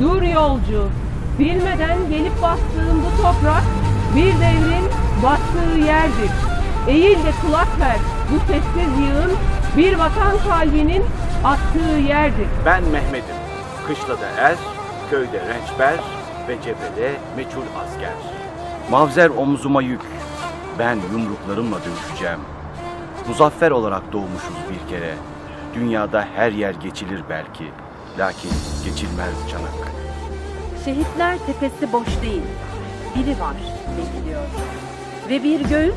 yolcu. Bilmeden gelip bastığım bu toprak bir devrin bastığı yerdir. Eğil de kulak ver bu sessiz yığın bir vatan kalbinin attığı yerdir. Ben Mehmet'im. Kışlada er, köyde rençber ve cephede meçhul asker. Mavzer omzuma yük. Ben yumruklarımla dövüşeceğim. Muzaffer olarak doğmuşuz bir kere. Dünyada her yer geçilir belki. Lakin geçilmez Çanakkale. Şehitler tepesi boş değil. Biri var bekliyor. Ve bir göğüs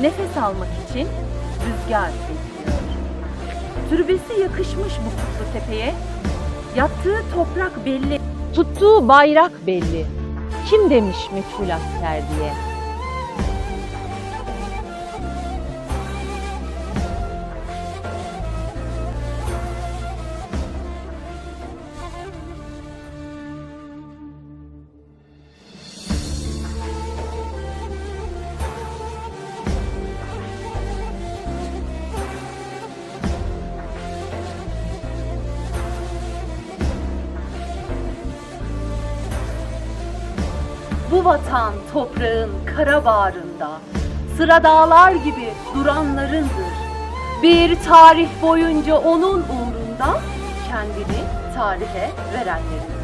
nefes almak için rüzgar bekliyor. Türbesi yakışmış bu kutlu tepeye. Yattığı toprak belli. Tuttuğu bayrak belli. Kim demiş meçhul asker diye. Bu vatan toprağın kara bağrında sıra dağlar gibi duranlarındır. Bir tarih boyunca onun uğrunda kendini tarihe verenlerin.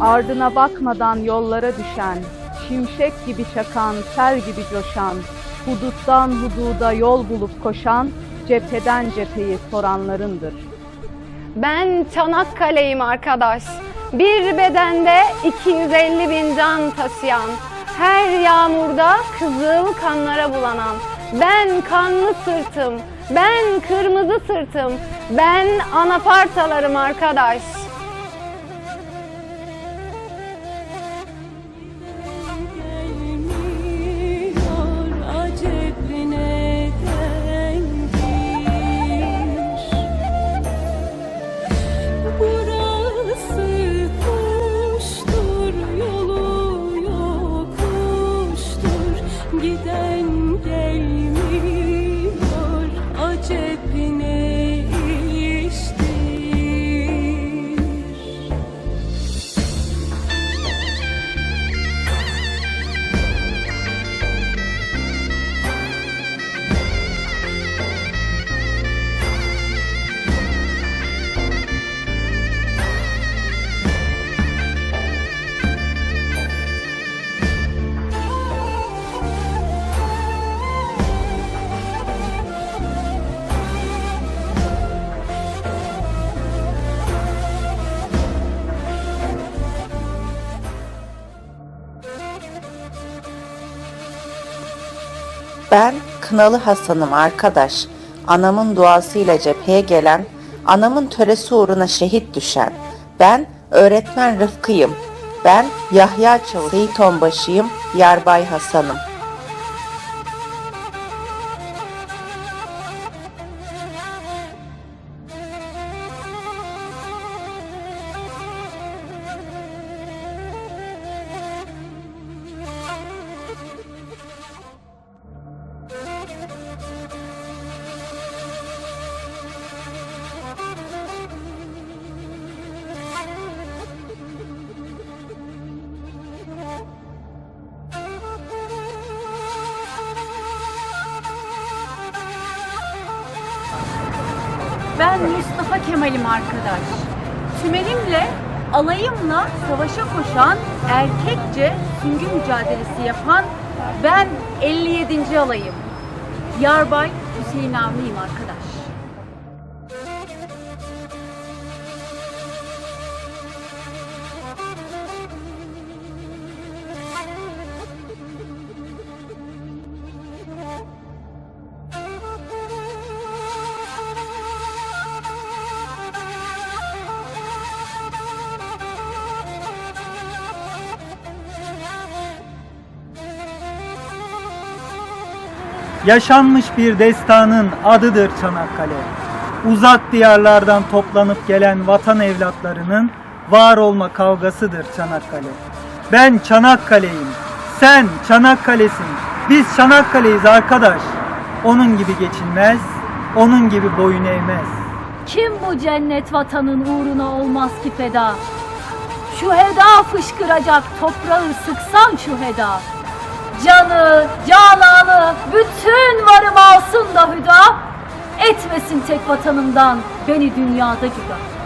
Ardına bakmadan yollara düşen, şimşek gibi çakan, sel gibi coşan, huduttan hududa yol bulup koşan, cepheden cepheyi soranlarındır. Ben Çanakkale'yim arkadaş. Bir bedende 250 bin can taşıyan, her yağmurda kızıl kanlara bulanan, ben kanlı sırtım, ben kırmızı sırtım, ben anafartalarım arkadaş. Ben Kınalı Hasan'ım arkadaş. Anamın duasıyla cepheye gelen, anamın töresi uğruna şehit düşen. Ben öğretmen Rıfkı'yım. Ben Yahya Çavuş, Seyit Onbaşı'yım, Yarbay Hasan'ım. Ben Mustafa Kemal'im arkadaş. Tümenimle, alayımla savaşa koşan, erkekçe süngü mücadelesi yapan ben 57. alayım. Yarbay Hüseyin Avni'yim arkadaş. Yaşanmış bir destanın adıdır Çanakkale. Uzak diyarlardan toplanıp gelen vatan evlatlarının var olma kavgasıdır Çanakkale. Ben Çanakkale'yim. Sen Çanakkale'sin. Biz Çanakkale'yiz arkadaş. Onun gibi geçilmez, onun gibi boyun eğmez. Kim bu cennet vatanın uğruna olmaz ki feda? Şu heda fışkıracak toprağı sıksan şu heda. Canı, cananı, bütün varım alsın da hüda. Etmesin tek vatanımdan beni dünyada cüda.